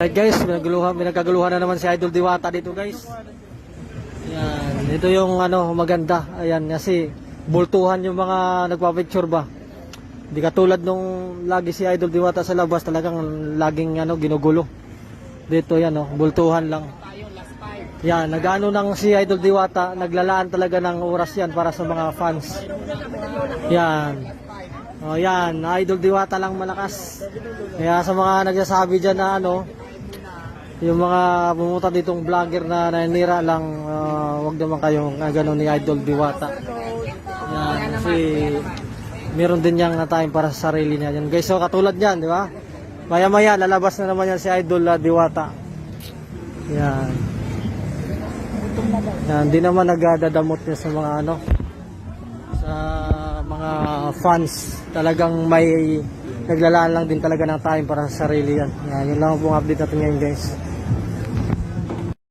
Alright guys, pinaguluhan, pinagkaguluhan na naman si Idol Diwata dito guys. Yan, ito yung ano maganda. Ayan kasi bultuhan yung mga nagpa-picture ba. Hindi katulad nung lagi si Idol Diwata sa labas talagang laging ano ginugulo. Dito yan oh, bultuhan lang. Yan, nagano nang si Idol Diwata, naglalaan talaga ng oras yan para sa mga fans. Yan. Oh, yan, Idol Diwata lang malakas. Kaya sa mga nagsasabi diyan na ano, yung mga pumunta ditong vlogger na nanira lang, ah, wag naman kayong uh, gano'n ni Idol Diwata. Yan, kasi meron din niyang time para sa sarili niya. Yan guys, so katulad niyan, di ba? Maya maya, lalabas na naman yan si Idol ah, Diwata. Yan. Yan, di naman nagdadamot niya sa mga ano, sa mga fans. Talagang may naglalaan lang din talaga ng time para sa sarili yan. Yan, yun lang po ang update natin ngayon guys.